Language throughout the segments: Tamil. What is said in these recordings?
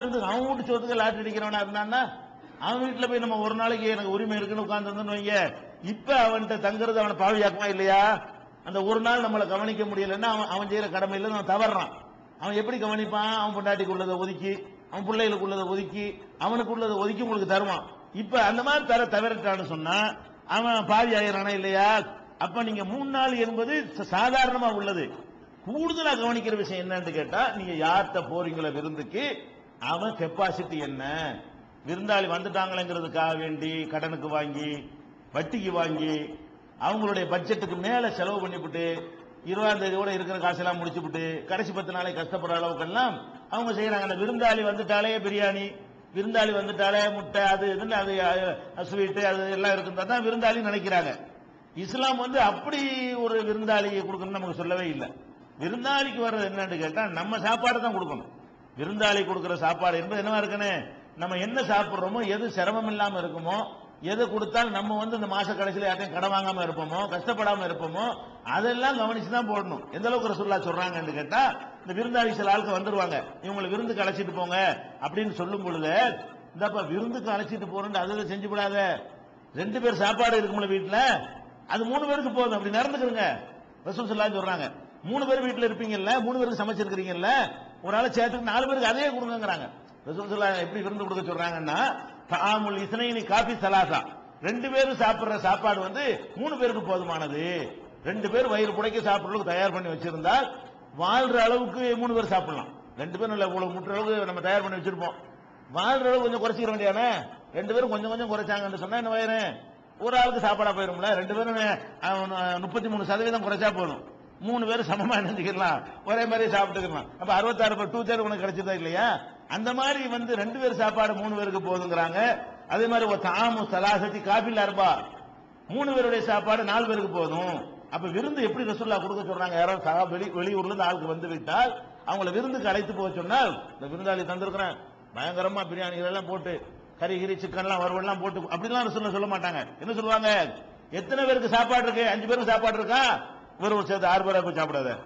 இருந்து அவன் வீட்டு சொத்துக்கு லாட்டரி அடிக்கிறவனா இருந்தான்னா அவன் வீட்டுல போய் நம்ம ஒரு நாளைக்கு எனக்கு உரிமை இருக்குன்னு உட்கார்ந்து வைங்க. இப்ப அவன்கிட்ட தங்குறது அவனை பாவியாக்குமா இல்லையா? அந்த ஒரு நாள் நம்மளை கவனிக்க முடியலன்னா அவன் அவன் செய்யற கடமையில நான் தவறான் அவன் எப்படி கவனிப்பான்? அவன் பொண்டாட்டிக்கு உள்ளதை ஒதுக்கி அவன் பிள்ளைகளுக்கு உள்ளதை ஒதுக்கி அவனுக்கு உள்ளதை ஒதுக்கி உங்களுக்கு தருவான். இப்ப அந்த மாதிரி தர தவறிட்டான்னு சொன்னா அவன் பாவி ஆயிரானா இல்லையா? அப்ப நீங்க மூணு நாள் என்பது சாதாரணமா உள்ளது. கூடுதலா கவனிக்கிற விஷயம் என்னன்னு கேட்டா நீங்க யார்கிட்ட போறீங்களோ விருந்துக்கு அவன் கெப்பாசிட்டி என்ன? விருந்தாளி வந்துட்டாங்களேங்கிறதுக்காக வேண்டி கடனுக்கு வாங்கி வட்டிக்கு வாங்கி அவங்களுடைய பட்ஜெட்டுக்கு மேலே செலவு பண்ணிவிட்டு இருபதாம் தேதியோட இருக்கிற காசெல்லாம் முடிச்சுவிட்டு கடைசி பத்து நாளை கஷ்டப்படுற அளவுக்கெல்லாம் அவங்க செய்யறாங்க. அந்த விருந்தாளி வந்துட்டாலே பிரியாணி விருந்தாளி வந்துட்டாலே முட்டை அது இதுன்னு அது ஸ்வீட்டு அது எல்லாம் இருக்குன்றா தான் விருந்தாளி நினைக்கிறாங்க. இஸ்லாம் வந்து அப்படி ஒரு விருந்தாளியை கொடுக்கணும்னு நமக்கு சொல்லவே இல்லை. விருந்தாளிக்கு வர்றது என்னன்னு கேட்டால் நம்ம சாப்பாடு தான் கொடுக்கணும். விருந்தாளி கொடுக்கிற சாப்பாடு என்பது என்னவா இருக்குன்னு நம்ம என்ன சாப்பிட்றோமோ எது சிரமம் இல்லாம இருக்குமோ எது கொடுத்தால் நம்ம வந்து இந்த மாச கடைசியில் யார்ட்டையும் கடன் வாங்காம இருப்போமோ கஷ்டப்படாம இருப்போமோ அதெல்லாம் கவனிச்சு தான் போடணும். எந்த அளவுக்கு ரசூல்லா சொல்றாங்கன்னு கேட்டா இந்த விருந்தாளி சில ஆளுக்கு வந்துருவாங்க. இவங்களை விருந்துக்கு அழைச்சிட்டு போங்க அப்படின்னு சொல்லும் பொழுது இந்தப்பா விருந்துக்கு அழைச்சிட்டு போறேன்னு அதை செஞ்சு விடாத ரெண்டு பேர் சாப்பாடு இருக்கும்ல வீட்டில் அது மூணு பேருக்கு போதும். அப்படி நடந்துக்கிறங்க ரசூல் ஸல்லல்லாஹு சொல்றாங்க. மூணு பேர் வீட்டில் இருப்பீங்கல்ல மூணு பேருக்கு சமைச்சிருக்கிறீங்கல்ல ஒரு ஆளை சேர்த்துக்கு நாலு பேருக்கு அதையே கொடுங்கங்கிறாங்க. எப்படி விருந்து கொடுக்க சொல்றாங்கன்னா தாமுல் இஸ்னைனி காபி சலாசா. ரெண்டு பேரும் சாப்பிடுற சாப்பாடு வந்து மூணு பேருக்கு போதுமானது. ரெண்டு பேர் வயிறு புடைக்க சாப்பிடுறதுக்கு தயார் பண்ணி வச்சிருந்தால் வாழ்ற அளவுக்கு மூணு பேர் சாப்பிடலாம். ரெண்டு பேரும் இல்லை இவ்வளவு முற்ற அளவுக்கு நம்ம தயார் பண்ணி வச்சிருப்போம். வாழ்ற அளவு கொஞ்சம் குறைச்சிக்கிற வேண்டியானே ரெண்டு பேரும் கொஞ்சம் கொஞ்சம் குறைச்சாங்கன்னு சொன்னா என்ன வயிறு ஒரு ஆளுக்கு சாப்பாடா போயிரும்ல? ரெண்டு பேரும் முப்பத்தி மூணு சதவீதம் குறைச்சா போதும். மூணு பேரும் சமமா நினைச்சுக்கலாம் ஒரே மாதிரி சாப்பிட்டுக்கலாம். அப்ப அறுபத்தாறு பேர் டூ தேர் உனக்கு கிடைச்சதா இல்லையா? அந்த மாதிரி வந்து ரெண்டு பேர் சாப்பாடு மூணு பேருக்கு போதுங்கிறாங்க. அதே மாதிரி ஒரு தாமு சலாசத்தி காபில் அருபா. மூணு பேருடைய சாப்பாடு நாலு பேருக்கு போதும். அப்ப விருந்து எப்படி ரசுல்லா கொடுக்க சொல்றாங்க? யாரோ சகா வெளி வெளியூர்ல இருந்து ஆளுக்கு வந்து விட்டால் அவங்கள விருந்துக்கு அழைத்து போக சொன்னால் இந்த விருந்தாளி தந்திருக்கிறேன். பயங்கரமா பிரியாணிகள் எல்லாம் போட்டு கறி கிரி சிக்கன்லாம் வறுவல்லாம் போட்டு அப்படிலாம் ரசுல்லா சொல்ல மாட்டாங்க. என்ன சொல்லுவாங்க? எத்தனை பேருக்கு சாப்பாடு இருக்கு? அஞ்சு பேருக்கு சாப்பாடு இருக்கா? வெறும் சேர்த்து ஆறு பேரா போய் சாப்பிடாத.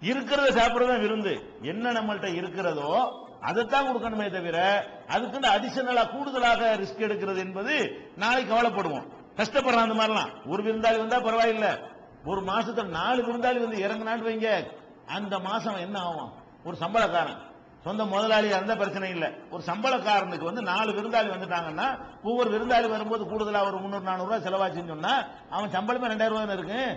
இருக்கிறத சாப்பிடறத விருந்து. என்ன நம்மள்கிட்ட இருக்கிறதோ அதைத்தான் கொடுக்கணுமே தவிர அதுக்குன்னு அடிஷனலா கூடுதலாக ரிஸ்க் எடுக்கிறது என்பது நாளைக்கு கவலைப்படுவோம். கஷ்டப்படுறான் அந்த மாதிரிலாம். ஒரு விருந்தாளி வந்தா பரவாயில்ல. ஒரு மாசத்துல நாலு விருந்தாளி வந்து இறங்கினான்னு வைங்க. அந்த மாசம் என்ன ஆகும்? ஒரு சம்பளக்காரன். சொந்த முதலாளியா இருந்தா பிரச்சனை இல்லை. ஒரு சம்பளக்காரனுக்கு வந்து நாலு விருந்தாளி வந்துட்டாங்கன்னா ஒவ்வொரு விருந்தாளி வரும்போது கூடுதலா ஒரு முன்னூறு நானூறு ரூபாய் செலவாச்சுன்னு சொன்னா அவன் சம்பளமே ரெண்டாயிரம் ரூபாய் இருக்கு.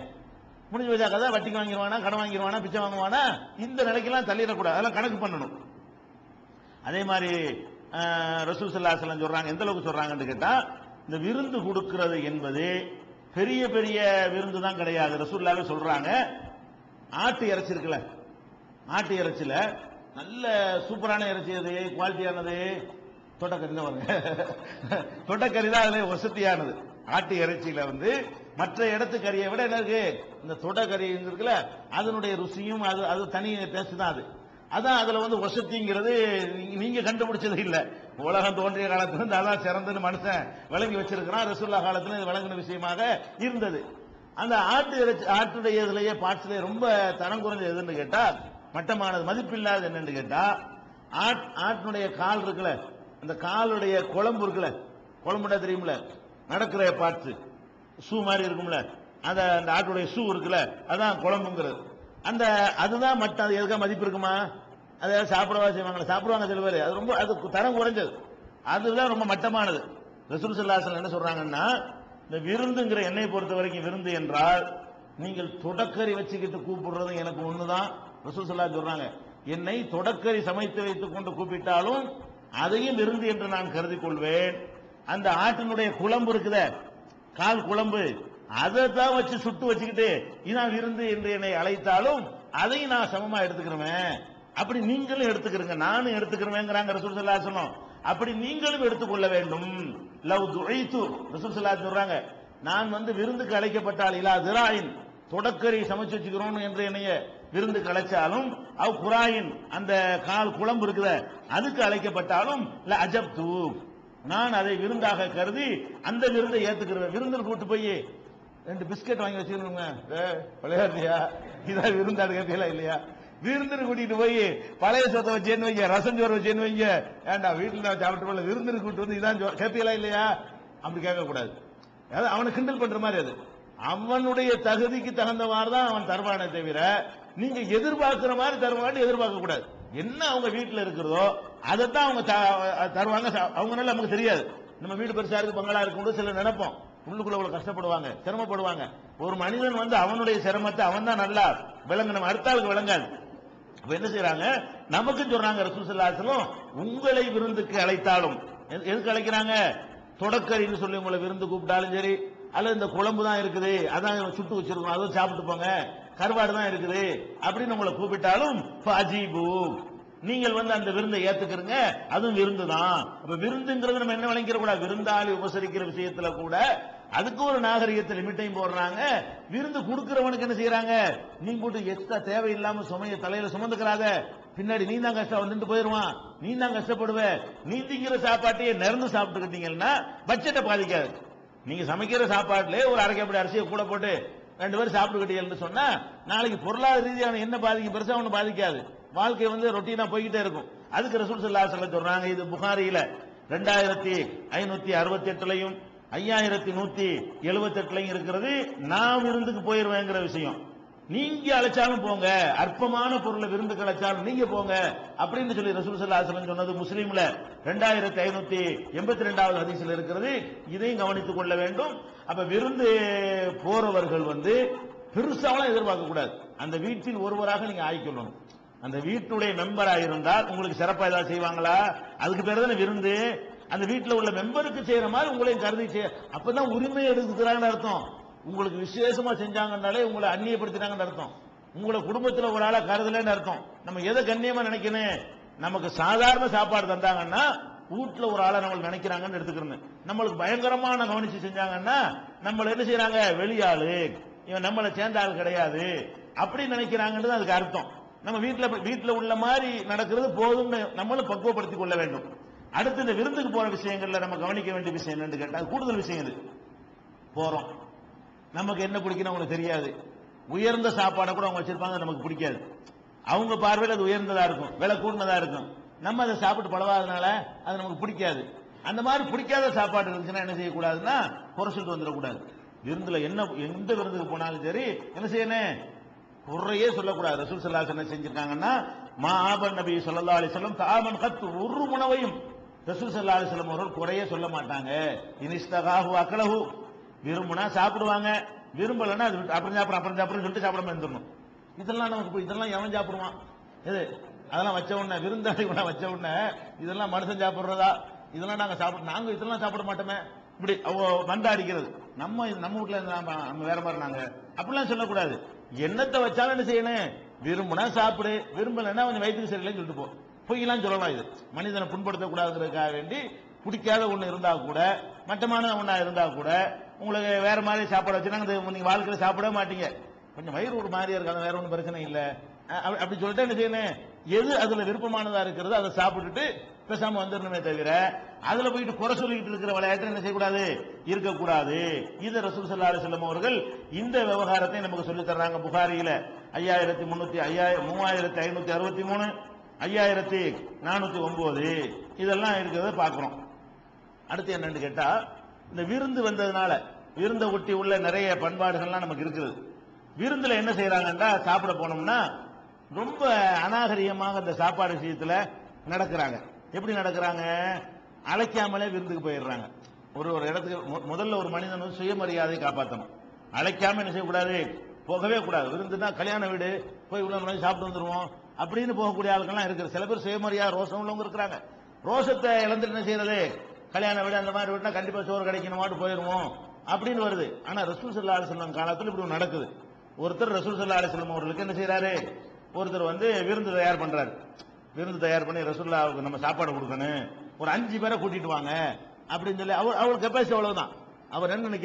முடிஞ்சு வச்சா கதை? வட்டிக்கு வாங்கிடுவானா கடன் வாங்கிடுவானா பிச்சை வாங்குவானா? இந்த நிலைக்கெல்லாம் தள்ளிடக்கூடாது. அதெல்லாம் கணக்கு பண்ணணும். அதே மாதிரி ரசூல் ஸல்லல்லாஹு சொல்றாங்க. எந்த அளவுக்கு சொல்றாங்கன்னு கேட்டா இந்த விருந்து கொடுக்கிறது என்பது பெரிய பெரிய விருந்து தான் கிடையாது. ரசூல்லாவே சொல்றாங்க. ஆட்டு இறைச்சி இருக்குல்ல? ஆட்டு இறைச்சியில நல்ல சூப்பரான இறைச்சி அது குவாலிட்டியானது? தொட்டக்கறி தான் வருங்க தொட்டக்கறி தான் அதுல வசதியானது. ஆட்டு இறைச்சியில வந்து மற்ற இடத்து கறியை விட என்ன இருக்கு இந்த கறி இருக்குல்ல அதனுடைய ருசியும் அது அது தனி டேஸ்ட் தான் அது. அதான் அதுல வந்து வசதிங்கிறது நீங்கள் நீங்க கண்டுபிடிச்சது இல்லை. உலகம் தோன்றிய காலத்துல இருந்து அதான் சிறந்தன்னு மனுஷன் விளங்கி வச்சிருக்கிறான். ரசுல்லா காலத்துல இது விளங்கின விஷயமாக இருந்தது. அந்த ஆட்டு இறைச்சி ஆட்டுடைய இதுலயே பார்ட்ஸ்லயே ரொம்ப தரம் குறைஞ்சது எதுன்னு கேட்டா மட்டமானது மதிப்பில்லாத என்னன்னு கேட்டா ஆட் ஆட்டினுடைய கால் இருக்குல்ல அந்த காலுடைய குழம்பு இருக்குல்ல குழம்புடா தெரியுமில நடக்கிற பாட்டு. ஷூ மாதிரி இருக்கும்ல. அந்த அந்த ஆட்டுடைய ஷூ இருக்குல்ல அதான் குழம்புங்கிறது. அந்த அதுதான் மட்டும் அது எதுக்காக மதிப்பு இருக்குமா? அதை சாப்பிடவா செய்வாங்களா? சாப்பிடுவாங்க சில பேர். அது ரொம்ப அது தரம் குறைஞ்சது. அதுதான் ரொம்ப மட்டமானது. ரசூல் சல்லாசன் என்ன சொல்றாங்கன்னா இந்த விருந்துங்கிற எண்ணெய் பொறுத்த வரைக்கும் விருந்து என்றால் நீங்கள் தொடக்கறி வச்சுக்கிட்டு கூப்பிடுறது எனக்கு ஒண்ணுதான். ரசூல் சல்லா சொல்றாங்க என்னை தொடக்கறி சமைத்து வைத்துக் கொண்டு கூப்பிட்டாலும் அதையும் விருந்து என்று நான் கருதி கொள்வேன். அந்த ஆட்டினுடைய குழம்பு இருக்குதே கால் குழம்பு. அதை தான் வச்சு சுட்டு வச்சுக்கிட்டு இதான் விருந்து என்று என்னை அழைத்தாலும் அதையும் நான் சமமா எடுத்துக்கிறேன் அப்படி நீங்களும் எடுத்துக்கிறீங்க நானும் எடுத்துக்கிறேங்கிறாங்க ரசூல் சல்லா சொன்னோம் அப்படி நீங்களும் எடுத்துக்கொள்ள வேண்டும். லவ் துழைத்து ரசூல் சல்லா சொல்றாங்க நான் வந்து விருந்துக்கு அழைக்கப்பட்டால் இலா திராயின் தொடக்கறி சமைச்சு வச்சுக்கிறோம் என்று என்னைய விருந்து கலைச்சாலும் அவ் குராயின் அந்த கால் குழம்பு இருக்குத அதுக்கு அழைக்கப்பட்டாலும் இல்ல அஜப் நான் அதை விருந்தாக கருதி அந்த விருந்தை ஏத்துக்கிறேன் விருந்தில் கூட்டு போய் ரெண்டு பிஸ்கட் வாங்கி வச்சுக்கணுங்க. விளையாடுறியா? இதான் விருந்தாடு கேட்டீங்களா இல்லையா? விருந்தினு கூட்டிட்டு போய் பழைய சொத்தை வச்சேன்னு வைங்க ரசம் சோறு வச்சேன்னு வைங்க. ஏன்டா வீட்டில் நான் சாப்பிட்டு போல விருந்தினு கூட்டு வந்து இதான் கேட்பீங்களா இல்லையா? அப்படி கேட்கக்கூடாது. அதாவது அவனை கிண்டல் பண்ற மாதிரி அது. அவனுடைய தகுதிக்கு தகுந்தவாறு தான் அவன் தருவானே தவிர நீங்க எதிர்பார்க்கிற மாதிரி தருவான்னு எதிர்பார்க்க கூடாது என்ன அவங்க வீட்டில் இருக்கிறதோ அதைத்தான் அவங்க த- தருவாங்க. அவங்கனால நமக்கு தெரியாது. நம்ம வீடு பெருசா இருக்கு பங்களா இருக்குன்னு சில நினைப்போம். உள்ளுக்குள்ள அவ்வளவு கஷ்டப்படுவாங்க சிரமப்படுவாங்க. ஒரு மனிதன் வந்து அவனுடைய சிரமத்தை அவன் தான் நல்லா விளங்கணும். அடுத்த ஆளுக்கு விளங்காது. அப்ப என்ன செய்யறாங்க நமக்கும் சொல்றாங்க ரசூல் ஸல்லல்லாஹு உங்களை விருந்துக்கு அழைத்தாலும். எது- எதுக்கு அழைக்கிறாங்க? தொடக்கறின்னு சொல்லி உங்களை விருந்து கூப்பிட்டாலும் சரி அல்லது இந்த குழம்பு தான் இருக்குது அதான் சுட்டு வச்சிருக்கோம் அதுவும் சாப்பிட்டு போங்க கருவாடு தான் இருக்குது அப்படின்னு உங்களை கூப்பிட்டாலும் அஜீபு நீங்கள் வந்து அந்த விருந்தை ஏத்துக்கிறீங்க அதுவும் விருந்து தான் அப்ப விருந்துங்கிறது நம்ம என்ன விளங்கிற கூட விருந்தாளி உபசரிக்கிற விஷயத்துல கூட அதுக்கு ஒரு நாகரிகத்தை லிமிட்டையும் போடுறாங்க. விருந்து கொடுக்கிறவனுக்கு என்ன செய்யறாங்க? நீ போட்டு எக்ஸ்ட்ரா தேவையில்லாம சுமைய தலையில சுமந்துக்கிறாத. பின்னாடி நீ தான் கஷ்டம் வந்துட்டு போயிருவான். நீ தான் கஷ்டப்படுவ. நீ திங்கிற சாப்பாட்டையே நிறந்து சாப்பிட்டுக்கிட்டீங்கன்னா பட்ஜெட்டை பாதிக்காது. நீங்க சமைக்கிற சாப்பாட்டுல ஒரு அரைக்கப்படி அரிசியை கூட போட்டு ரெண்டு பேரும் சாப்பிட்டுக்கிட்டீங்கன்னு சொன்னா நாளைக்கு பொருளாதார ரீதியான என்ன பாதிக்கும்? பெருசா ஒன்றும் பாதிக்காது. வாழ்க்கை வந்து ரொட்டீனா போய்கிட்டே இருக்கும். அதுக்கு ரசூல் சல்லா சொல்ல சொல்றாங்க இது புகாரியில ரெண்டாயிரத்தி ஐநூத்தி அறுபத்தி எட்டுலையும் ஐயாயிரத்தி நூத்தி எழுபத்தி எட்டுலையும் இருக்கிறது. நான் விருந்துக்கு போயிருவேங்கிற விஷயம். நீங்க அழைச்சாலும் போங்க. அற்பமான பொருளை விருந்து அழைச்சாலும் நீங்க போங்க. அப்படின்னு சொல்லி ரசூல் ஸல்லல்லாஹு சொன்னது முஸ்லீம்ல ரெண்டாயிரத்தி ஐநூத்தி எண்பத்தி ரெண்டாவது ஹதீஸ்ல இருக்கிறது. இதையும் கவனித்துக் கொள்ள வேண்டும். அப்ப விருந்து போறவர்கள் வந்து பெருசாவெல்லாம் எதிர்பார்க்க கூடாது அந்த வீட்டில் ஒருவராக நீங்க ஆயிக்கொள்ளணும் அந்த வீட்டுடைய மெம்பரா இருந்தால் உங்களுக்கு சிறப்பா ஏதாவது செய்வாங்களா? அதுக்கு பேர் தானே விருந்து. அந்த வீட்டில் உள்ள மெம்பருக்கு செய்யற மாதிரி உங்களையும் கருதி செய்ய. அப்பதான் உரிமை எடுத்துக்கிறாங்கன்னு அர்த்தம். உங்களுக்கு விசேஷமா செஞ்சாங்கன்னாலே உங்களை அந்நியப்படுத்தினாங்கன்னு அர்த்தம். உங்களை குடும்பத்தில் ஒரு ஆளா கருதலன்னு அர்த்தம். நம்ம எதை கண்ணியமா நினைக்கணும்? நமக்கு சாதாரண சாப்பாடு தந்தாங்கன்னா வீட்டுல ஒரு ஆளை நம்மள நினைக்கிறாங்கன்னு எடுத்துக்கிறேன் நம்மளுக்கு பயங்கரமான கவனிச்சு செஞ்சாங்கன்னா நம்மள என்ன செய்யறாங்க? வெளியாளு. இவன் நம்மளை சேர்ந்த ஆள் கிடையாது. அப்படி நினைக்கிறாங்கன்றது அதுக்கு அர்த்தம். நம்ம வீட்டுல வீட்டுல உள்ள மாதிரி நடக்கிறது போதும்னு நம்மளும் பக்குவப்படுத்திக் கொள்ள வேண்டும். அடுத்து இந்த விருந்துக்கு போற விஷயங்கள்ல நம்ம கவனிக்க வேண்டிய விஷயம் என்னன்னு கேட்டால் கூடுதல் விஷயம் இது. போறோம். நமக்கு என்ன பிடிக்கணும் அவங்களுக்கு தெரியாது. உயர்ந்த சாப்பாடை கூட அவங்க வச்சிருப்பாங்க நமக்கு பிடிக்காது. அவங்க பார்வையில் அது உயர்ந்ததா இருக்கும் விலை கூடுனதா இருக்கும். நம்ம அதை சாப்பிட்டு பழவாதனால அது நமக்கு பிடிக்காது. அந்த மாதிரி பிடிக்காத சாப்பாடு இருந்துச்சுன்னா என்ன செய்யக்கூடாதுன்னா குறை சொல்லிட்டு வந்துடக்கூடாது. விருந்துல என்ன எந்த விருந்துக்கு போனாலும் சரி என்ன செய்யணும்? குறையே சொல்லக்கூடாது. ரசூல் ஸல்லல்லாஹு என்ன செஞ்சிருக்காங்கன்னா மா ஆபன் நபி சொல்லா அலைஹி தாமன் கத் ஒரு உணவையும் ரசூல் சல்லா அலைஹி அவர்கள் குறையே சொல்ல மாட்டாங்க. இனிஸ்தகாஹு அக்கலஹு விரும்புனா சாப்பிடுவாங்க. விரும்பலைன்னா அது அப்புறம் சாப்பிடும் அப்புறம் சாப்பிடும் சொல்லிட்டு சாப்பிடாம இருந்துடணும். இதெல்லாம் நமக்கு இதெல்லாம் எவன் சாப்பிடுவான்? எது? அதெல்லாம் வச்ச உடனே விருந்தாளி உடனே வச்ச உடனே இதெல்லாம் மனுஷன் சாப்பிட்றதா? இதெல்லாம் நாங்கள் சாப்பிட நாங்கள் இதெல்லாம் சாப்பிட மாட்டோமே. இப்படி அவ மண்டை அடிக்கிறது நம்ம நம்ம வீட்டில் இருந்து நம்ம வேற மாதிரி நாங்கள் அப்படிலாம் சொல்லக்கூடாது. என்னத்தை வச்சாலும் என்ன செய்யணும்? விரும்புனா சாப்பிடு. விரும்பலைன்னா கொஞ்சம் வயிற்றுக்கு சரியில்லைன்னு சொல்லிட்டு போ. பொய்யெல்லாம் சொல்லலாம் இது. மனிதனை புண்படுத்தக்கூடாதுங்கிறதுக்காக வேண்டி பிடிக்காத ஒன்று இருந்தால் கூட மட்டமான ஒன்றா இருந்தால் கூட உங்களுக்கு வேற மாதிரி சாப்பாடு வச்சுனா நீங்கள் வாழ்க்கையில் சாப்பிட மாட்டீங்க. கொஞ்சம் வயிறு ஒரு மாதிரியா இருக்காது வேற ஒன்றும் பிரச்சனை இல்லை. அப்படி- அப்படி சொல்லிட்டு என்ன செய்யணும்? எது அதில் விருப்பமானதாக இருக்கிறதோ அதை சாப்பிட்டுட்டு பேசாம வந்துடணுமே தவிர அதுல போயிட்டு குறை சொல்லிக்கிட்டு இருக்கிற விளையாட்டு என்ன செய்யக்கூடாது? இருக்கக்கூடாது. இது ரசூல் சல்லா அலைஹி அவர்கள் இந்த விவகாரத்தை நமக்கு சொல்லி தர்றாங்க புகாரியில. ஐயாயிரத்தி முன்னூத்தி ஐயாயிரம் மூவாயிரத்தி ஐநூத்தி அறுபத்தி மூணு ஐயாயிரத்தி நானூத்தி ஒன்பது. இதெல்லாம் இருக்கிறத பாக்குறோம் அடுத்து என்னன்னு கேட்டா இந்த விருந்து வந்ததுனால விருந்தை ஒட்டி உள்ள நிறைய பண்பாடுகள்லாம் நமக்கு இருக்குது. விருந்துல என்ன செய்யறாங்கன்னா சாப்பிட போனோம்னா ரொம்ப அநாகரிகமாக இந்த சாப்பாடு விஷயத்துல நடக்கிறாங்க. எப்படி நடக்கிறாங்க? அழைக்காமலே விருந்துக்கு போயிடுறாங்க. ஒரு ஒரு இடத்துக்கு மு- முதல்ல ஒரு மனிதன் வந்து சுயமரியாதை காப்பாற்றணும் அழைக்காம என்ன செய்யக்கூடாது? போகவே கூடாது. விருந்துனா கல்யாண வீடு போய் உள்ள சாப்பிட்டு வந்துருவோம். அப்படின்னு போகக்கூடிய ஆளுக்கெல்லாம் இருக்கிற சில பேர் சுயமரியாதை ரோசம் உள்ளவங்க இருக்கிறாங்க. ரோஷத்தை இழந்துட்டு என்ன செய்யறது? கல்யாண வீடு அந்த மாதிரி வீடுனா கண்டிப்பா சோறு கிடைக்கணுமாட்டு போயிருவோம் அப்படின்னு வருது. ஆனா ரசூல் சல்லா அலிஸ்லாம் காலத்தில் இப்படி நடக்குது. ஒருத்தர் ரசூல் சல்லா அலிஸ்லாம் அவர்களுக்கு என்ன செய்யறாரு ஒருத்தர் வந்து விருந்து தயார் பண்றாரு. விருந்து தயார் பண்ணி ரசுல்லாவுக்கு நம்ம சாப்பாடு கொடுக்கணும். ஒரு அஞ்சு பேரை கூட்டிட்டு வாங்க. அப்படின்னு சொல்லி அவர் அவர் கெப்பாசிட்டி அவ்வளவுதான். அவர் என்ன